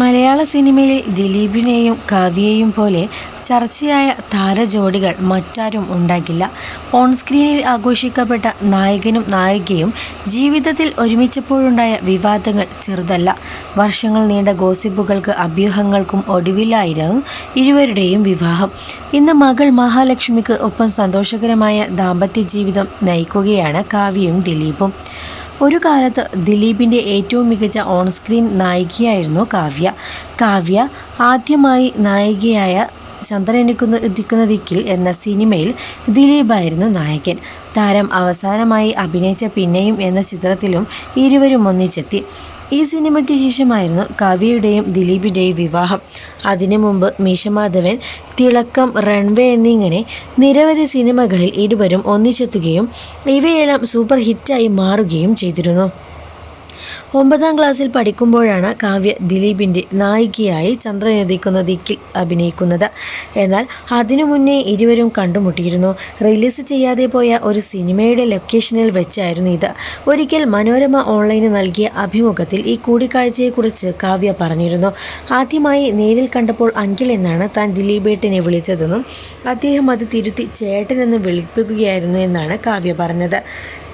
മലയാള സിനിമയിൽ ദിലീപിനെയും കാവ്യയെയും പോലെ ചർച്ചയായ താരജോഡികൾ മറ്റാരും ഉണ്ടാകില്ല. ഓൺ സ്ക്രീനിൽ ആഘോഷിക്കപ്പെട്ട നായകനും നായികയും ജീവിതത്തിൽ ഒരുമിച്ചപ്പോഴുണ്ടായ വിവാദങ്ങൾ ചെറുതല്ല. വർഷങ്ങൾ നീണ്ട ഗോസിപ്പുകൾക്ക് അഭ്യൂഹങ്ങൾക്കും ഒടുവിലായിരുന്നു ഇരുവരുടെയും വിവാഹം. ഇന്ന് മകൾ മഹാലക്ഷ്മിക്ക് ഒപ്പം സന്തോഷകരമായ ദാമ്പത്യ ജീവിതം നയിക്കുകയാണ് കാവ്യയും ദിലീപും. ഒരു കാലത്ത് ദിലീപിന്റെ ഏറ്റവും മികച്ച ഓൺ സ്ക്രീൻ നായികയായിരുന്നു കാവ്യ. കാവ്യ ആദ്യമായി നായികയായ ചന്ദ്രനുദിക്കുന്ന ദിക്കിൽ എന്ന സിനിമയിൽ ദിലീപായിരുന്നു നായകൻ. താരം അവസാനമായി അഭിനയിച്ച പിന്നെയും എന്ന ചിത്രത്തിലും ഇരുവരും ഒന്നിച്ചെത്തി. ഈ സിനിമയ്ക്ക് ശേഷമായിരുന്നു കവിയുടെയും ദിലീപിന്റെയും വിവാഹം. അതിനു മുമ്പ് മീശമാധവൻ, തിളക്കം, റൺവേ എന്നിങ്ങനെ നിരവധി സിനിമകളിൽ ഇരുവരും ഒന്നിച്ചെത്തുകയും ഇവയെല്ലാം സൂപ്പർ ഹിറ്റായി മാറുകയും ചെയ്തിരുന്നു. ഒമ്പതാം ക്ലാസ്സിൽ പഠിക്കുമ്പോഴാണ് കാവ്യ ദിലീപിന്റെ നായികയായി ചന്ദ്രനുദിക്കുന്ന ദിക്കിൽ അഭിനയിക്കുന്നത്. എന്നാൽ അതിനു മുന്നേ ഇരുവരും കണ്ടുമുട്ടിയിരുന്നു. റിലീസ് ചെയ്യാതെ പോയ ഒരു സിനിമയുടെ ലൊക്കേഷനിൽ വെച്ചായിരുന്നു ഇത്. ഒരിക്കൽ മനോരമ ഓൺലൈന് നൽകിയ അഭിമുഖത്തിൽ ഈ കൂടിക്കാഴ്ചയെക്കുറിച്ച് കാവ്യ പറഞ്ഞിരുന്നു. ആദ്യമായി നേരിൽ കണ്ടപ്പോൾ അങ്കിൾ എന്നാണ് താൻ ദിലീപേട്ടനെ വിളിച്ചതെന്നും അദ്ദേഹം അത് തിരുത്തി ചേട്ടനെന്ന് വിളിപ്പിക്കുകയായിരുന്നു എന്നാണ് കാവ്യ പറഞ്ഞത്.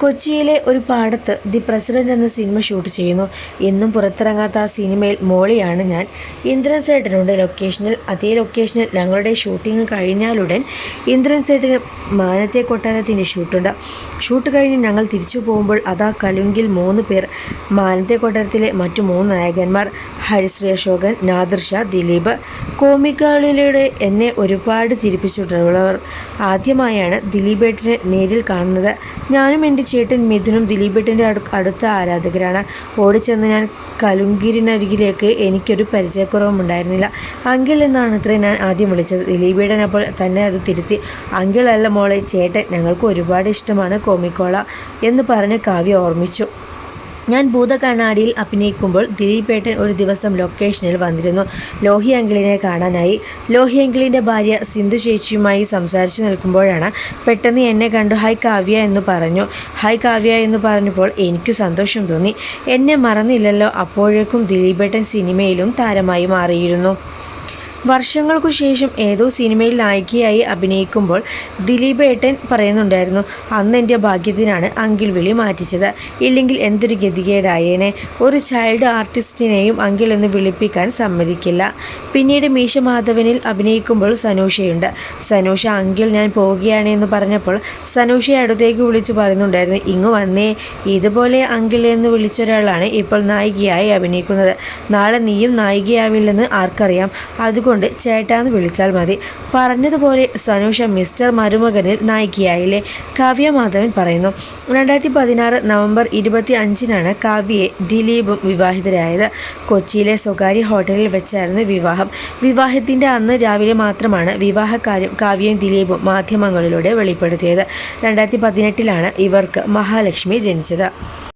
കൊച്ചിയിലെ ഒരു പാടത്ത് ദി പ്രസിഡന്റ് എന്ന സിനിമ ഷൂട്ട് ചെയ്യുന്നു. ഇന്നും പുറത്തിറങ്ങാത്ത ആ സിനിമയിൽ മോളിയാണ് ഞാൻ. ഇന്ദ്രൻ സേട്ടനുണ്ട് ലൊക്കേഷനിൽ. അതേ ലൊക്കേഷനിൽ ഞങ്ങളുടെ ഷൂട്ടിംഗ് കഴിഞ്ഞാലുടൻ ഇന്ദ്രൻ സേട്ടന് മാനത്തെ കൊട്ടാരത്തിന്റെ ഷൂട്ടുണ്ട്. ഷൂട്ട് കഴിഞ്ഞ് ഞങ്ങൾ തിരിച്ചു പോകുമ്പോൾ അതാ കലുങ്കിൽ മൂന്ന് പേർ. മാനത്തെ കൊട്ടാരത്തിലെ മറ്റു മൂന്ന് നായകന്മാർ ഹരിശ്രീ അശോകൻ, നാദിർ ഷാ, ദിലീപ്. കോമിക്കുകളിലൂടെ എന്നെ ഒരുപാട് ചിരിപ്പിച്ചിട്ടുള്ളവർ. ആദ്യമായാണ് ദിലീപേട്ടനെ നേരിൽ കാണുന്നത്. ഞാനും എന്റെ ചേട്ടൻ മിഥുനും ദിലീപേട്ടന്റെ അടുത്ത ആരാധകരാണ്. ഓടിച്ചെന്ന ഞാൻ കലുങ്കിരിനരികിലേക്ക് എനിക്കൊരു പരിചയക്കുറവുമുണ്ടായിരുന്നില്ല. അങ്കിൾ എന്നാണ് അത്രയും ഞാൻ ആദ്യം വിളിച്ചത്. ദിലീപിയുടെ അപ്പോൾ തന്നെ അത് തിരുത്തി. അങ്കിളല്ല മോളെ ചേട്ടൻ. ഞങ്ങൾക്ക് ഒരുപാട് ഇഷ്ടമാണ് കോമിക്കോള എന്ന് പറഞ്ഞ് കാവ്യ ഓർമ്മിച്ചു. ഞാൻ ഭൂതകണ്ണാടിയിൽ അഭിനയിക്കുമ്പോൾ ദിലീപേട്ടൻ ഒരു ദിവസം ലൊക്കേഷനിൽ വന്നിരുന്നു ലോഹി അങ്കിളിനെ കാണാനായി. ലോഹി അങ്കിളിന്റെ ഭാര്യ സിന്ധു ചേച്ചിയുമായി സംസാരിച്ചു നിൽക്കുമ്പോഴാണ് പെട്ടെന്ന് എന്നെ കണ്ടു ഹൈ കാവ്യ എന്ന് പറഞ്ഞു. ഹൈ കാവ്യ എന്ന് പറഞ്ഞപ്പോൾ എനിക്ക് സന്തോഷം തോന്നി. എന്നെ മറന്നില്ലല്ലോ. അപ്പോഴേക്കും ദിലീപേട്ടൻ സിനിമയിലും താരമായി മാറിയിരുന്നു. വർഷങ്ങൾക്കു ശേഷം ഏതോ സിനിമയിൽ നായികയായി അഭിനയിക്കുമ്പോൾ ദിലീപേട്ടൻ പറയുന്നുണ്ടായിരുന്നു അന്ന് എന്റെ ഭാഗ്യത്തിനാണ് അങ്കിൾ വിളി മാറ്റിച്ചത്. ഇല്ലെങ്കിൽ എന്തൊരു ഗതികേടായേനെ. ഒരു ചൈൽഡ് ആർട്ടിസ്റ്റിനെയും അങ്കിൾ എന്ന് വിളിപ്പിക്കാൻ സമ്മതിക്കില്ല. പിന്നീട് മീശ മാധവനിൽ അഭിനയിക്കുമ്പോൾ സനൂഷയുണ്ട്. സനൂഷ അങ്കിൾ ഞാൻ പോവുകയാണ് എന്ന് പറഞ്ഞപ്പോൾ സനൂഷയെ അടുത്തേക്ക് വിളിച്ചു പറയുന്നുണ്ടായിരുന്നു ഇങ്ങ് വന്നേ. ഇതുപോലെ അങ്കിൾ എന്ന് വിളിച്ചൊരാളാണ് ഇപ്പോൾ നായികയായി അഭിനയിക്കുന്നത്. നാളെ നീയും നായികയാവില്ലെന്ന് ആർക്കറിയാം. അതുകൊണ്ട് ചേട്ടാന്ന് വിളിച്ചാൽ മതി. പറഞ്ഞതുപോലെ സനൂഷ മിസ്റ്റർ മരുമകനിൽ നായികയായില്ലേ. കാവ്യ മാധവൻ പറയുന്നു. രണ്ടായിരത്തി പതിനാറ് നവംബർ ഇരുപത്തി അഞ്ചിനാണ് കാവ്യയെ ദിലീപും വിവാഹിതരായത്. കൊച്ചിയിലെ സ്വകാര്യ ഹോട്ടലിൽ വെച്ചായിരുന്നു വിവാഹം. വിവാഹത്തിന്റെ അന്ന് രാവിലെ മാത്രമാണ് വിവാഹകാര്യം കാവ്യയും ദിലീപും മാധ്യമങ്ങളിലൂടെ വെളിപ്പെടുത്തിയത്. രണ്ടായിരത്തി പതിനെട്ടിലാണ് ഇവർക്ക് മഹാലക്ഷ്മി ജനിച്ചത്.